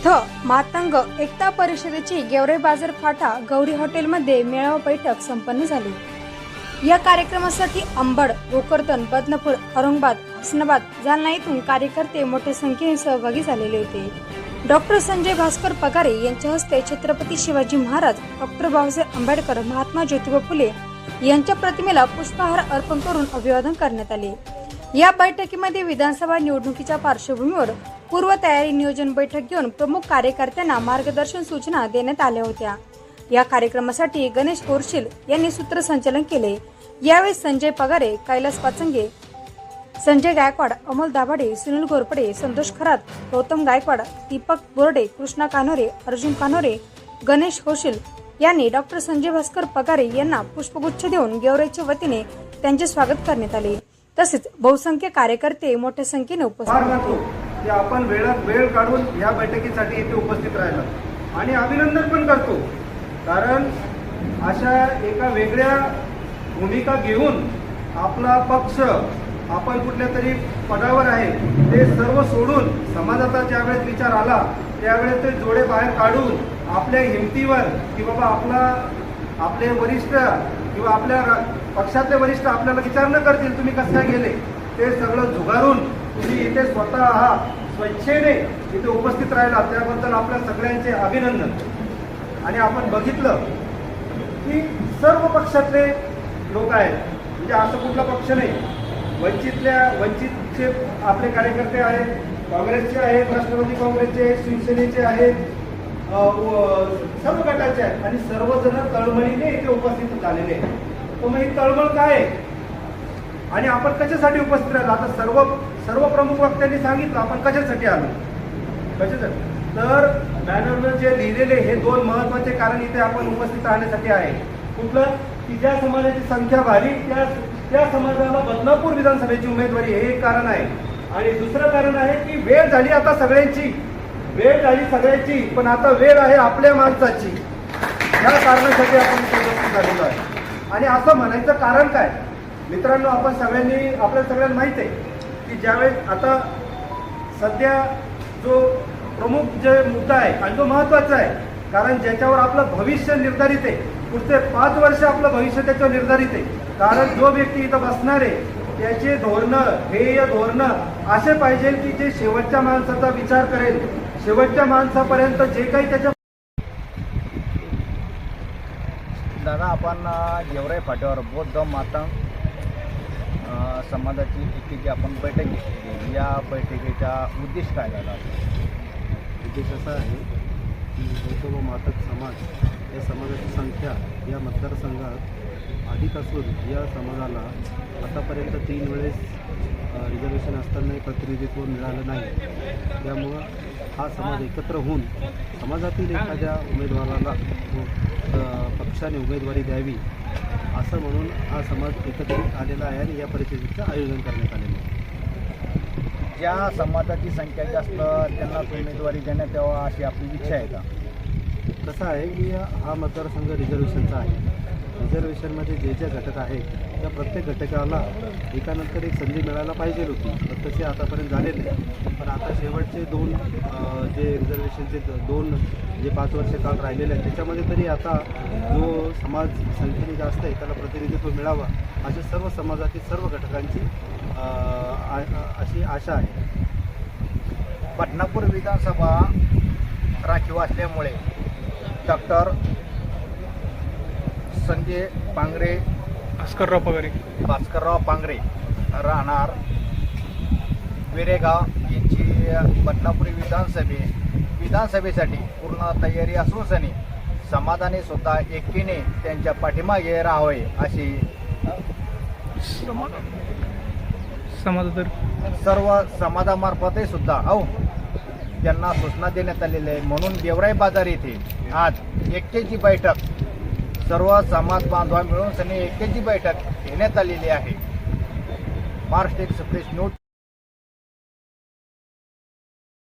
इथं मातंग एकता परिषदेची गेवरे बाजार फाटा गौरी हॉटेलमध्ये मेळावा बैठक संपन्न झाली. या कार्यक्रमासाठी अंबड भोकरदन बदनापूर औरंगाबाद हसनाबाद जालना येथून कार्यकर्ते मोठ्या संख्येने सहभागी झालेले होते. डॉक्टर संजय भास्कर पगारे यांच्या हस्ते छत्रपती शिवाजी महाराज डॉक्टर बाबासाहेब आंबेडकर महात्मा ज्योतिबा फुले यांच्या प्रतिमेला पुष्पहार अर्पण करून अभिवादन करण्यात आले. या बैठकीमध्ये विधानसभा निवडणुकीच्या पार्श्वभूमीवर पूर्वतयारी नियोजन बैठक घेऊन प्रमुख कार्यकर्त्यांना मार्गदर्शन सूचना देण्यात आल्या होत्या. या कार्यक्रमासाठी गणेश कोरशील यांनी सूत्रसंचालन केले. यावेळी संजय पगारे कैलास पाचंगे संजय गायकवाड अमोल दाभाडे सुनील घोरपडे संतोष खरात गौतम गायकवाड दीपक बोर्डे कृष्णा कानोरे अर्जुन कानोरे गणेश होशील यांनी डॉक्टर संजय भास्कर पगारे यांना पुष्पगुच्छ देऊन गेवरेच्या वतीने त्यांचे स्वागत करण्यात आले. तसेच बहुसंख्य कार्यकर्ते मोठ्या संख्येने उपस्थित होते. की आपण वेळात वेळ काढून या बैठकीसाठी इथे उपस्थित राहिला. आणि अभिनंदन पण करतो. कारण अशा एका वेगळ्या भूमिका घेऊन आपला पक्ष आपण कुठल्या तरी पदावर आहे ते सर्व सोडून समाजाचा ज्यावेळेस विचार आला त्यावेळेस ते जोडे बाहेर काढून आपल्या हिमतीवर की बाबा आपला आपले वरिष्ठ किंवा आपल्या पक्षातले वरिष्ठ आपल्याला विचार न करतील तुम्ही कसं काय गेले? ते सगळं झुगारून तुम्ही इथे स्वतः हा स्वच्छेने इथे उपस्थित राहिला त्याबद्दल आपल्या सगळ्यांचे अभिनंदन. आणि आपण बघितलं की सर्व पक्षातले लोक आहेत. म्हणजे असं कुठला पक्ष नाही. वंचितल्या वंचितचे आपले कार्यकर्ते आहेत काँग्रेसचे आहेत राष्ट्रवादी काँग्रेसचे शिवसेनेचे आहेत सर्व गटाचे आहेत. आणि सर्वजण तळमळीने इथे उपस्थित झालेले आहेत. तर मग ही तळमळ काय आहे? आणि आपण कशासाठी उपस्थित राहिलो? आता सर्व सर्व प्रमुख वक्त्यांनी सांगितलं आपण कशासाठी आलो? कशासाठी? तर बॅनरवर जे लिहिलेले हे दोन महत्त्वाचे कारण इथे आपण उपस्थित राहण्यासाठी आहे. कुठलं? की ज्या समाजाची संख्या भारी त्या त्या समाजाला बदनापूर विधानसभेची उमेदवारी हे एक कारण आहे. आणि दुसरं कारण आहे की वेळ झाली आता सगळ्यांची. वेळ झाली सगळ्यांची पण आता वेळ आहे आपल्या माणसाची. या कारणासाठी आपण उपस्थित झालेलो आहे. आणि असं म्हणायचं कारण काय? मित्रांनो आपण सगळ्यांनी आपल्या सगळ्यांना माहीत आहे. की ज्यावेळेस आता सध्या जो प्रमुख जे मुद्दा आहे आणि जो महत्त्वाचा आहे कारण ज्याच्यावर आपलं भविष्य निर्धारित आहे पुढचे पाच वर्ष आपलं भविष्य त्याच्यावर निर्धारित आहे. कारण जो व्यक्ती इथं बसणार आहे त्याचे धोरणं ध्येय धोरणं असे पाहिजे की जे शेवटच्या माणसाचा विचार करेल. शेवटच्या माणसापर्यंत जे काही त्याच्या दादा आपण गेवराई फाट्यावर बौद्ध माता समाजाची जी आपण बैठक घेतली या बैठकीचा उद्देश काय झाला? उद्देश असा आहे की बौद्ध व मातक समाज या समाजाची संख्या या मतदारसंघात अधिक असून या समाजाला आतापर्यंत तीन वेळेस रिझर्वेशन असतानाही प्रतिनिधित्व मिळालं नाही. त्यामुळं हा समाज एकत्र होऊन समाजातील एखाद्या उमेदवाराला पक्षाने उमेदवारी द्यावी असं म्हणून हा समाज एकत्रित आलेला आहे आणि या परिषदेचं आयोजन करण्यात आलेलं आहे. ज्या समाजाची संख्या जास्त त्यांना उमेदवारी देण्यात यावा अशी आपली इच्छा आहे का? कसं आहे की हा मतदारसंघ रिझर्वेशनचा आहे. रिझर्वेशनमध्ये जे जे घटक आहेत त्या प्रत्येक घटकाला एकानंतर एक संधी मिळायला पाहिजे होती. पण तसे आतापर्यंत झाले नाही पण आता शेवटचे दोन जे रिझर्वेशनचे दोन जे पाच वर्ष काळ राहिलेले आहेत त्याच्यामध्ये तरी आता जो समाज संख्येने जास्त आहे त्याला प्रतिनिधित्व मिळावा अशा सर्व समाजातील सर्व घटकांची आ- अशी आशा आहे. पटनापूर विधानसभा राखीव असल्यामुळे डॉक्टर संजय पांगरे भास्करराव पगारे. भास्करराव पांगरे राहणार विरेगाव यांची बदनापुरी विधानसभे विधानसभेसाठी पूर्ण तयारी असून सनी समाधाने सुद्धा एकीने त्यांच्या पाठीमागे राहावे अशी समाजातर सर्व समाजामार्फतही सुद्धा हो त्यांना सूचना देण्यात आलेल्या आहे. म्हणून गेवराई बाजार येथे आज एक्केची बैठक सर्व समाज बांधवा मिळून सनी एकेची बैठक घेण्यात आलेली आहे. Maharashtra express news